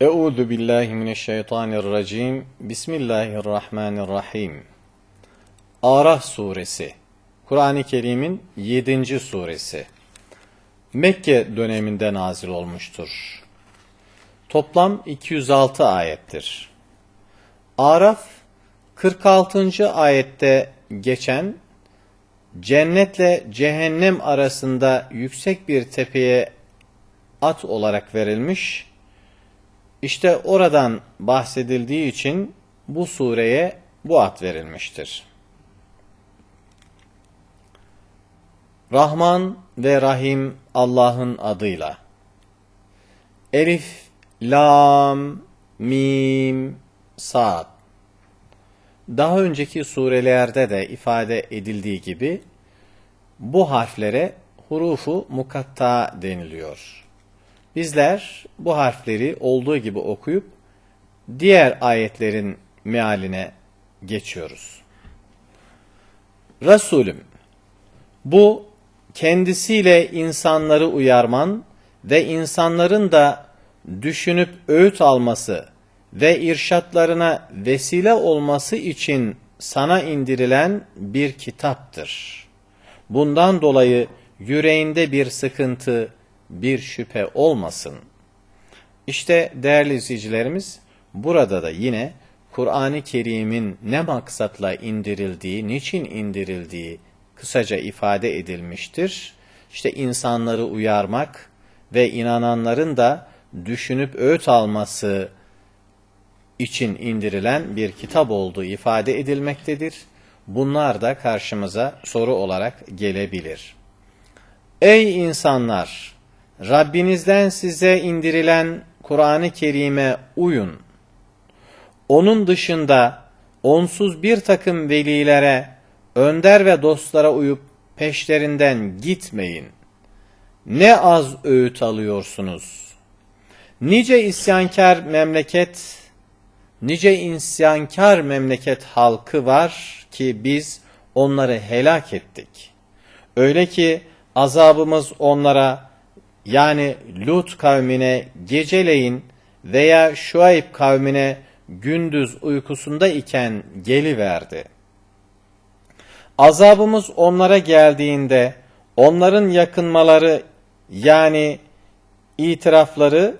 Euzu billahi mineşşeytanirracim. Bismillahirrahmanirrahim. Araf suresi. Kur'an-ı Kerim'in 7. suresi. Mekke döneminde nazil olmuştur. Toplam 206 ayettir. Araf 46. ayette geçen cennetle cehennem arasında yüksek bir tepeye at olarak verilmiş. İşte oradan bahsedildiği için bu sureye bu ad verilmiştir. Rahman ve Rahim Allah'ın adıyla. Elif, Lam, Mim, Sad. Daha önceki surelerde de ifade edildiği gibi bu harflere hurufu mukatta deniliyor. Bizler bu harfleri olduğu gibi okuyup diğer ayetlerin mealine geçiyoruz. Resulüm, bu kendisiyle insanları uyarman ve insanların da düşünüp öğüt alması ve irşatlarına vesile olması için sana indirilen bir kitaptır. Bundan dolayı yüreğinde bir sıkıntı, bir şüphe olmasın. İşte değerli izleyicilerimiz, burada da yine Kur'an-ı Kerim'in ne maksatla indirildiği, niçin indirildiği kısaca ifade edilmiştir. İşte insanları uyarmak ve inananların da düşünüp öğüt alması için indirilen bir kitap olduğu ifade edilmektedir. Bunlar da karşımıza soru olarak gelebilir. Ey insanlar! Rabbinizden size indirilen Kur'an-ı Kerim'e uyun. Onun dışında onsuz bir takım velilere, önder ve dostlara uyup peşlerinden gitmeyin. Ne az öğüt alıyorsunuz. Nice isyankar memleket, nice isyankar memleket halkı var ki biz onları helak ettik. Öyle ki azabımız onlara yani Lut kavmine geceleyin veya Şuayb kavmine gündüz uykusunda iken geliverdi. Azabımız onlara geldiğinde onların yakınmaları yani itirafları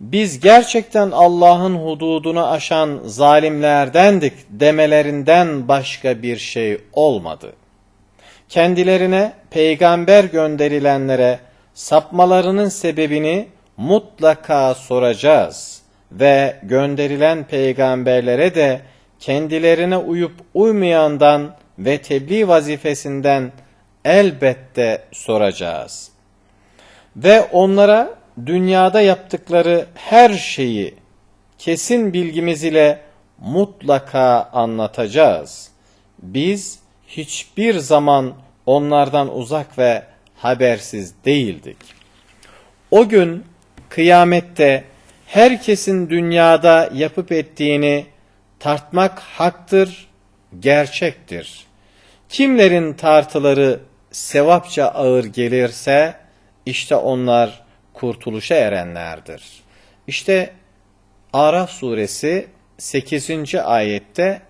biz gerçekten Allah'ın hududunu aşan zalimlerdendik demelerinden başka bir şey olmadı. Kendilerine peygamber gönderilenlere sapmalarının sebebini mutlaka soracağız ve gönderilen peygamberlere de kendilerine uyup uymayandan ve tebliğ vazifesinden elbette soracağız. Ve onlara dünyada yaptıkları her şeyi kesin bilgimiz ile mutlaka anlatacağız. Biz hiçbir zaman onlardan uzak ve habersiz değildik. O gün kıyamette herkesin dünyada yapıp ettiğini tartmak haktır, gerçektir. Kimlerin tartıları sevapça ağır gelirse işte onlar kurtuluşa erenlerdir. İşte Araf suresi 8. ayette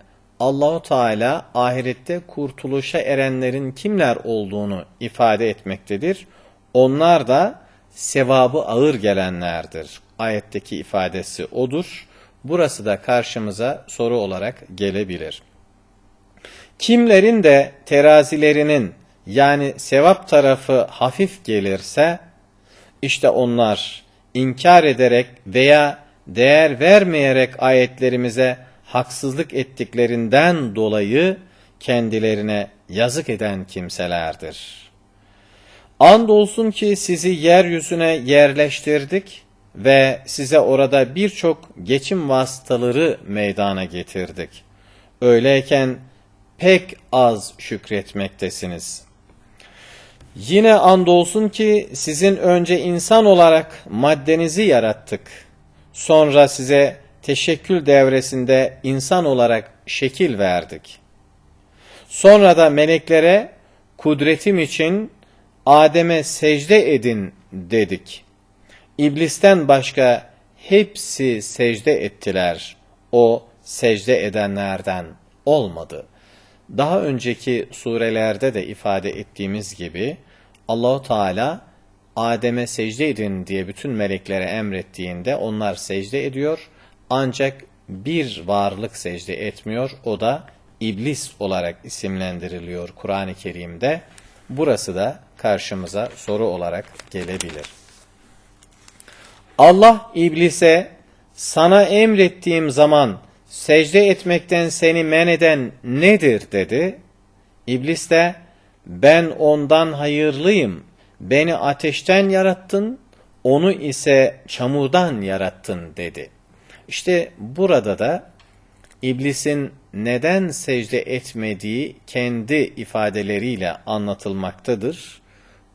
Allahu Teala ahirette kurtuluşa erenlerin kimler olduğunu ifade etmektedir. Onlar da sevabı ağır gelenlerdir. Ayetteki ifadesi odur. Burası da karşımıza soru olarak gelebilir. Kimlerin de terazilerinin yani sevap tarafı hafif gelirse işte onlar inkar ederek veya değer vermeyerek ayetlerimize haksızlık ettiklerinden dolayı kendilerine yazık eden kimselerdir. Andolsun ki sizi yeryüzüne yerleştirdik ve size orada birçok geçim vasıtaları meydana getirdik. Öyleyken pek az şükretmektesiniz. Yine andolsun ki sizin önce insan olarak maddenizi yarattık. Sonra size teşekkül devresinde insan olarak şekil verdik. Sonra da meleklere kudretim için Adem'e secde edin dedik. İblisten başka hepsi secde ettiler. O secde edenlerden olmadı. Daha önceki surelerde de ifade ettiğimiz gibi Allahu Teala Adem'e secde edin diye bütün meleklere emrettiğinde onlar secde ediyor. Ancak bir varlık secde etmiyor. O da iblis olarak isimlendiriliyor Kur'an-ı Kerim'de. Burası da karşımıza soru olarak gelebilir. Allah iblise sana emrettiğim zaman secde etmekten seni men eden nedir dedi. İblis de ben ondan hayırlıyım. Beni ateşten yarattın, onu ise çamurdan yarattın dedi. İşte burada da iblisin neden secde etmediği kendi ifadeleriyle anlatılmaktadır.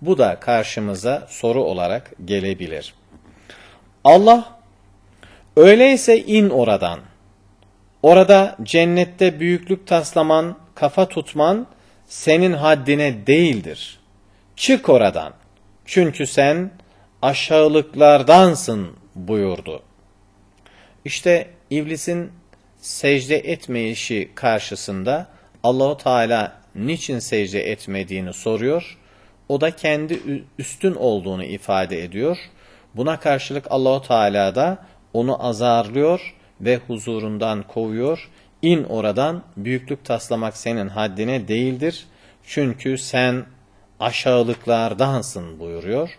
Bu da karşımıza soru olarak gelebilir. Allah öyleyse in oradan. Orada cennette büyüklük taslaman, kafa tutman senin haddine değildir. Çık oradan. Çünkü sen aşağılıklardansın buyurdu. İşte iblisin secde etmeyişi karşısında Allahu Teala niçin secde etmediğini soruyor. O da kendi üstün olduğunu ifade ediyor. Buna karşılık Allahu Teala da onu azarlıyor ve huzurundan kovuyor. İn oradan büyüklük taslamak senin haddine değildir. Çünkü sen aşağılıklardansın buyuruyor.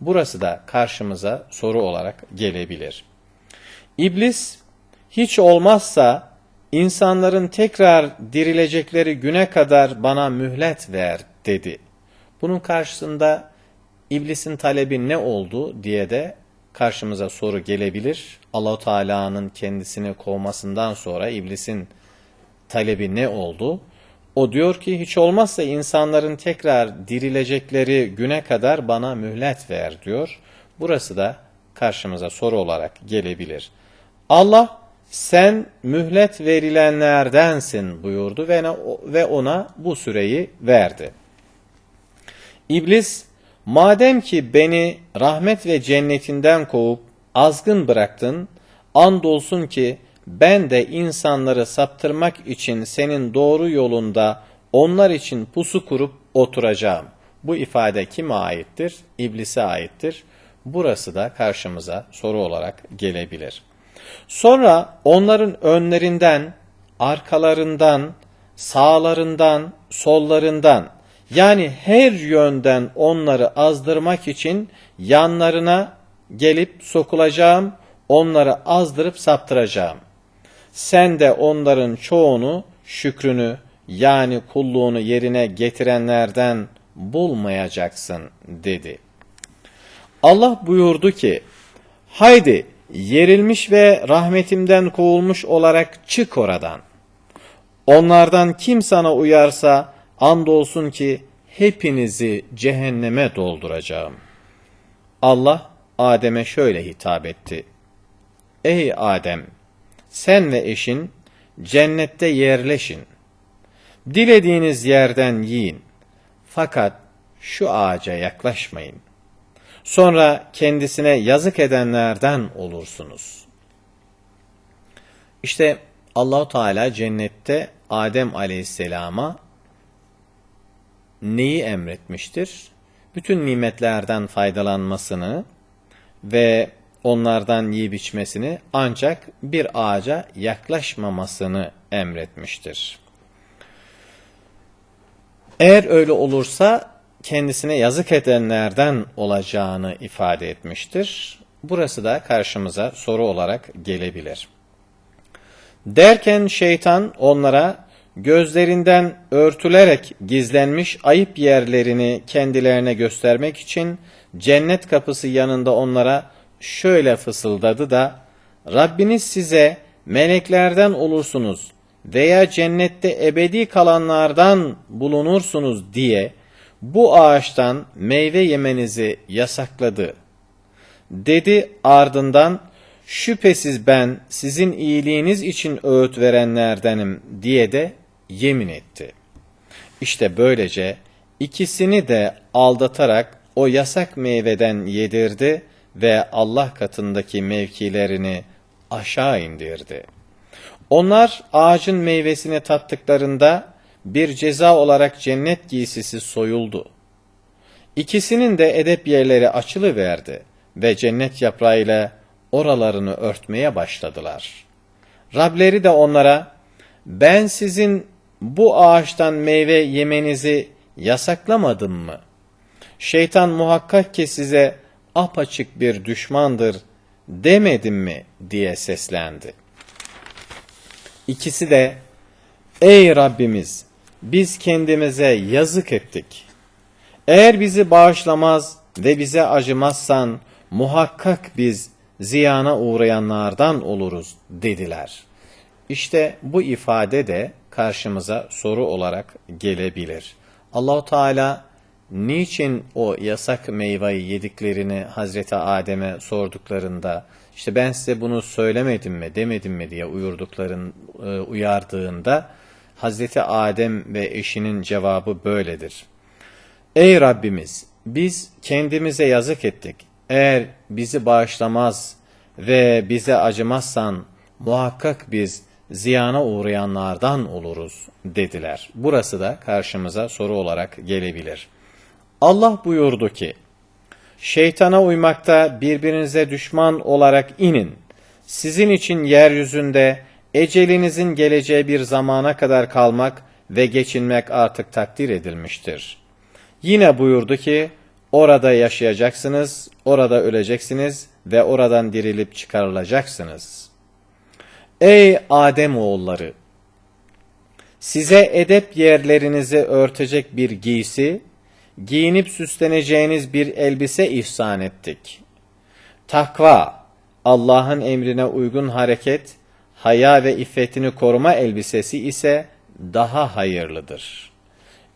Burası da karşımıza soru olarak gelebilir. İblis hiç olmazsa insanların tekrar dirilecekleri güne kadar bana mühlet ver dedi. Bunun karşısında iblisin talebi ne oldu diye de karşımıza soru gelebilir. Allahu Teala'nın kendisini kovmasından sonra iblisin talebi ne oldu? O diyor ki hiç olmazsa insanların tekrar dirilecekleri güne kadar bana mühlet ver diyor. Burası da karşımıza soru olarak gelebilir. Allah sen mühlet verilenlerdensin buyurdu ve ona bu süreyi verdi. İblis madem ki beni rahmet ve cennetinden kovup azgın bıraktın andolsun ki ben de insanları saptırmak için senin doğru yolunda onlar için pusu kurup oturacağım. Bu ifade kime aittir? İblise aittir. Burası da karşımıza soru olarak gelebilir. Sonra onların önlerinden, arkalarından, sağlarından, sollarından yani her yönden onları azdırmak için yanlarına gelip sokulacağım, onları azdırıp saptıracağım. Sen de onların çoğunu şükrünü yani kulluğunu yerine getirenlerden bulmayacaksın dedi. Allah buyurdu ki, haydi yerilmiş ve rahmetimden kovulmuş olarak çık oradan. Onlardan kim sana uyarsa andolsun ki hepinizi cehenneme dolduracağım. Allah Adem'e şöyle hitap etti. Ey Adem! Sen ve eşin cennette yerleşin. Dilediğiniz yerden yiyin. Fakat şu ağaca yaklaşmayın. Sonra kendisine yazık edenlerden olursunuz. İşte Allahu Teala cennette Adem Aleyhisselam'a neyi emretmiştir? Bütün nimetlerden faydalanmasını ve onlardan yiyip içmesini ancak bir ağaca yaklaşmamasını emretmiştir. Eğer öyle olursa kendisine yazık edenlerden olacağını ifade etmiştir. Burası da karşımıza soru olarak gelebilir. Derken şeytan onlara gözlerinden örtülerek gizlenmiş ayıp yerlerini kendilerine göstermek için cennet kapısı yanında onlara şöyle fısıldadı da Rabbiniz size meleklerden olursunuz veya cennette ebedi kalanlardan bulunursunuz diye bu ağaçtan meyve yemenizi yasakladı. Dedi ardından şüphesiz ben sizin iyiliğiniz için öğüt verenlerdenim diye de yemin etti. İşte böylece ikisini de aldatarak o yasak meyveden yedirdi ve Allah katındaki mevkilerini aşağı indirdi. Onlar ağacın meyvesini tattıklarında bir ceza olarak cennet giysisi soyuldu. İkisinin de edep yerleri açılıverdi ve cennet yaprağıyla oralarını örtmeye başladılar. Rableri de onlara, ben sizin bu ağaçtan meyve yemenizi yasaklamadım mı? Şeytan muhakkak ki size apaçık bir düşmandır demedim mi diye seslendi. İkisi de, ey Rabbimiz biz kendimize yazık ettik. Eğer bizi bağışlamaz ve bize acımazsan muhakkak biz ziyana uğrayanlardan oluruz dediler. İşte bu ifade de karşımıza soru olarak gelebilir. Allahu Teala niçin o yasak meyveyi yediklerini Hazreti Adem'e sorduklarında işte ben size bunu söylemedim mi demedim mi diye uyurdukların e, uyardığında Hazreti Adem ve eşinin cevabı böyledir. Ey Rabbimiz biz kendimize yazık ettik. Eğer bizi bağışlamaz ve bize acımazsan muhakkak biz ziyana uğrayanlardan oluruz dediler. Burası da karşımıza soru olarak gelebilir. Allah buyurdu ki, Şeytana uymakta birbirinize düşman olarak inin. Sizin için yeryüzünde ecelinizin geleceği bir zamana kadar kalmak ve geçinmek artık takdir edilmiştir. Yine buyurdu ki, orada yaşayacaksınız, orada öleceksiniz ve oradan dirilip çıkarılacaksınız. Ey Adem oğulları! Size edep yerlerinizi örtecek bir giysi, giyinip süsleneceğiniz bir elbise ihsan ettik. Takva, Allah'ın emrine uygun hareket, haya ve iffetini koruma elbisesi ise daha hayırlıdır.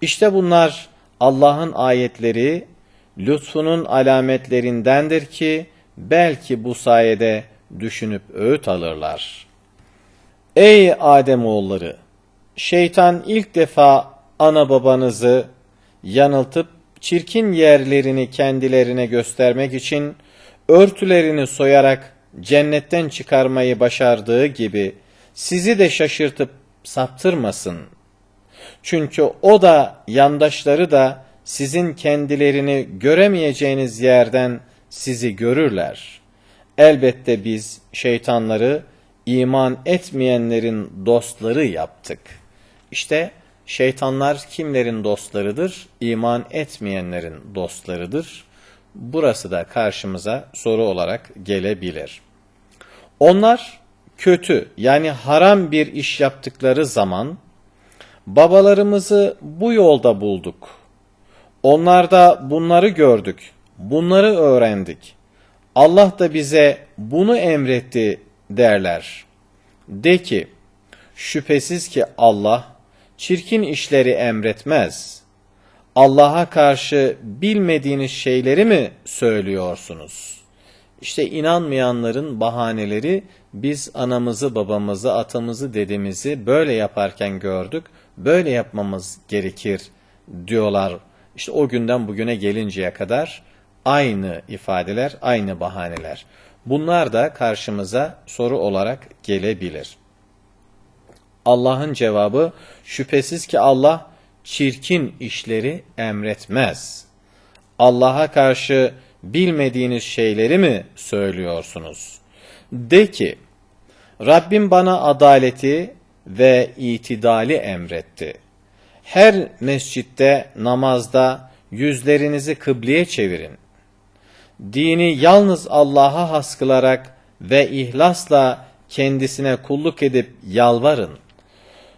İşte bunlar Allah'ın ayetleri, lütfunun alametlerindendir ki belki bu sayede düşünüp öğüt alırlar. Ey Ademoğulları! Şeytan ilk defa ana babanızı yanıltıp çirkin yerlerini kendilerine göstermek için örtülerini soyarak cennetten çıkarmayı başardığı gibi sizi de şaşırtıp saptırmasın. Çünkü o da yandaşları da sizin kendilerini göremeyeceğiniz yerden sizi görürler. Elbette biz şeytanları iman etmeyenlerin dostları yaptık. İşte şeytanlar kimlerin dostlarıdır? İman etmeyenlerin dostlarıdır. Burası da karşımıza soru olarak gelebilir. Onlar kötü yani haram bir iş yaptıkları zaman babalarımızı bu yolda bulduk. Onlarda bunları gördük, bunları öğrendik. Allah da bize bunu emretti derler. De ki, şüphesiz ki Allah çirkin işleri emretmez. Allah'a karşı bilmediğiniz şeyleri mi söylüyorsunuz? İşte inanmayanların bahaneleri biz anamızı, babamızı, atamızı, dedemizi böyle yaparken gördük, böyle yapmamız gerekir diyorlar. İşte o günden bugüne gelinceye kadar aynı ifadeler, aynı bahaneler. Bunlar da karşımıza soru olarak gelebilir. Allah'ın cevabı şüphesiz ki Allah çirkin işleri emretmez. Allah'a karşı bilmediğiniz şeyleri mi söylüyorsunuz? De ki, Rabbim bana adaleti ve itidali emretti. Her mescitte, namazda yüzlerinizi kıbleye çevirin. Dini yalnız Allah'a has kılarak ve ihlasla kendisine kulluk edip yalvarın.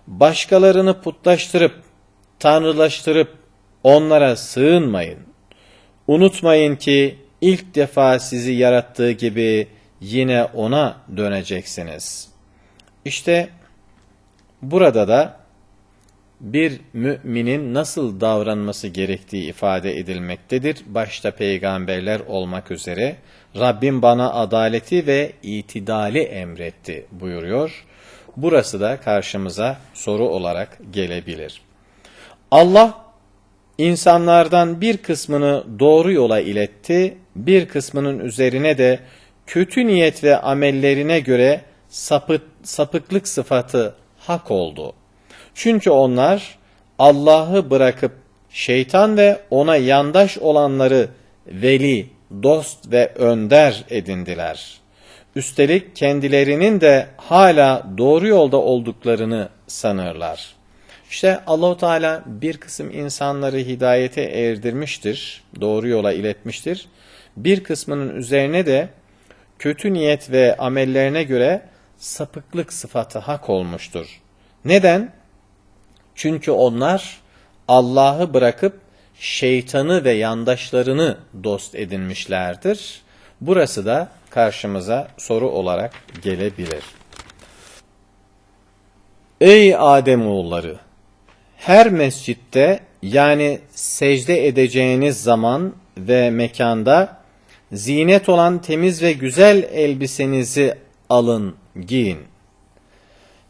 Başkalarını putlaştırıp, tanrılaştırıp onlara sığınmayın. Unutmayın ki ilk defa sizi yarattığı gibi yine ona döneceksiniz. İşte burada da bir müminin nasıl davranması gerektiği ifade edilmektedir. Başta peygamberler olmak üzere Rabbim bana adaleti ve itidali emretti buyuruyor. Burası da karşımıza soru olarak gelebilir. Allah insanlardan bir kısmını doğru yola iletti, bir kısmının üzerine de kötü niyet ve amellerine göre sapıt, sapıklık sıfatı hak oldu. Çünkü onlar Allah'ı bırakıp şeytan ve ona yandaş olanları veli, dost ve önder edindiler. Üstelik kendilerinin de hala doğru yolda olduklarını sanırlar. İşte Allahu Teala bir kısım insanları hidayete erdirmiştir, doğru yola iletmiştir. Bir kısmının üzerine de kötü niyet ve amellerine göre sapıklık sıfatı hak olmuştur. Neden? Çünkü onlar Allah'ı bırakıp şeytanı ve yandaşlarını dost edinmişlerdir. Burası da karşımıza soru olarak gelebilir. Ey Ademoğulları! Her mescitte yani secde edeceğiniz zaman ve mekanda zinet olan temiz ve güzel elbisenizi alın, giyin.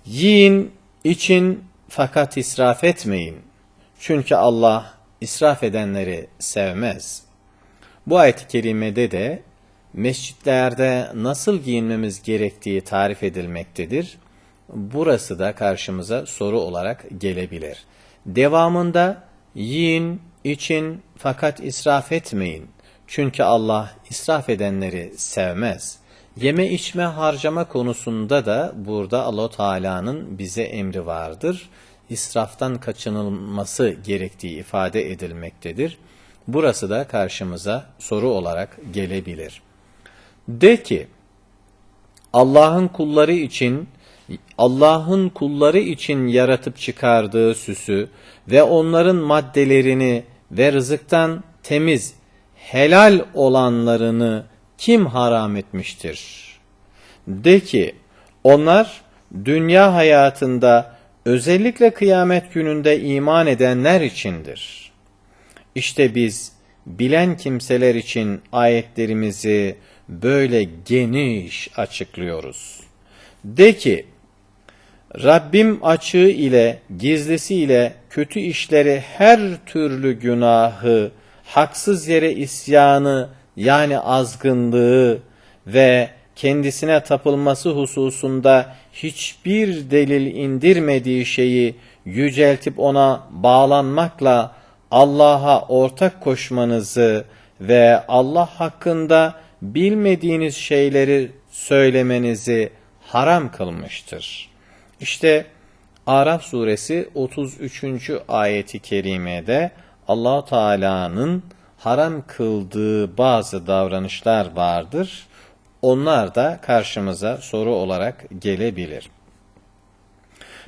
Yiyin, için fakat israf etmeyin. Çünkü Allah israf edenleri sevmez. Bu ayet-i kerimede de mescitlerde nasıl giyinmemiz gerektiği tarif edilmektedir. Burası da karşımıza soru olarak gelebilir. Devamında yiyin, için fakat israf etmeyin. Çünkü Allah israf edenleri sevmez. Yeme içme harcama konusunda da burada Allah Teala'nın bize emri vardır. İsraftan kaçınılması gerektiği ifade edilmektedir. Burası da karşımıza soru olarak gelebilir. De ki Allah'ın kulları için Allah'ın kulları için yaratıp çıkardığı süsü ve onların maddelerini ve rızıktan temiz, helal olanlarını kim haram etmiştir? De ki, onlar dünya hayatında özellikle kıyamet gününde iman edenler içindir. İşte biz bilen kimseler için ayetlerimizi böyle geniş açıklıyoruz. De ki, Rabbim açığı ile gizlisi ile kötü işleri her türlü günahı, haksız yere isyanı yani azgınlığı ve kendisine tapılması hususunda hiçbir delil indirmediği şeyi yüceltip ona bağlanmakla Allah'a ortak koşmanızı ve Allah hakkında bilmediğiniz şeyleri söylemenizi haram kılmıştır. İşte Araf suresi 33. ayeti kerimede Allah Teala'nın haram kıldığı bazı davranışlar vardır. Onlar da karşımıza soru olarak gelebilir.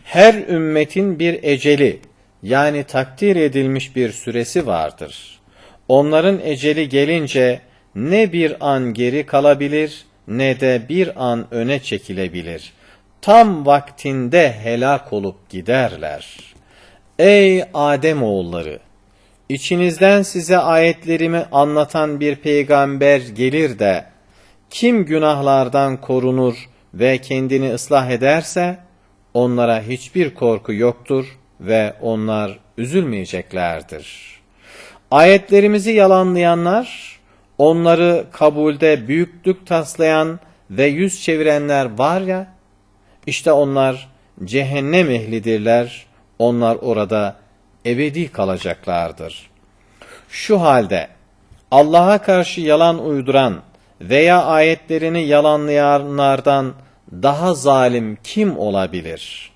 Her ümmetin bir eceli yani takdir edilmiş bir süresi vardır. Onların eceli gelince ne bir an geri kalabilir ne de bir an öne çekilebilir. Tam vaktinde helak olup giderler. Ey Adem oğulları! İçinizden size ayetlerimi anlatan bir peygamber gelir de, kim günahlardan korunur ve kendini ıslah ederse, onlara hiçbir korku yoktur ve onlar üzülmeyeceklerdir. Ayetlerimizi yalanlayanlar, onları kabulde büyüklük taslayan ve yüz çevirenler var ya, işte onlar cehennem ehlidirler, onlar orada ebedi kalacaklardır. Şu halde Allah'a karşı yalan uyduran veya ayetlerini yalanlayanlardan daha zalim kim olabilir?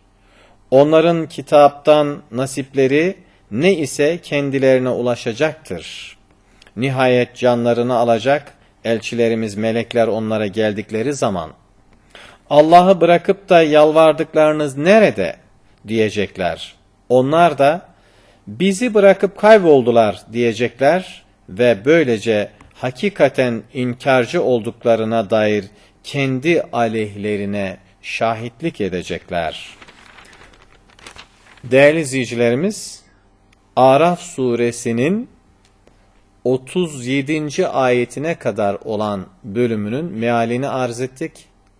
Onların kitaptan nasipleri ne ise kendilerine ulaşacaktır. Nihayet canlarını alacak elçilerimiz melekler onlara geldikleri zaman Allah'ı bırakıp da yalvardıklarınız nerede diyecekler. Onlar da bizi bırakıp kayboldular diyecekler ve böylece hakikaten inkarcı olduklarına dair kendi aleyhlerine şahitlik edecekler. Değerli izleyicilerimiz, Araf suresinin 37. ayetine kadar olan bölümünün mealini arz ettik.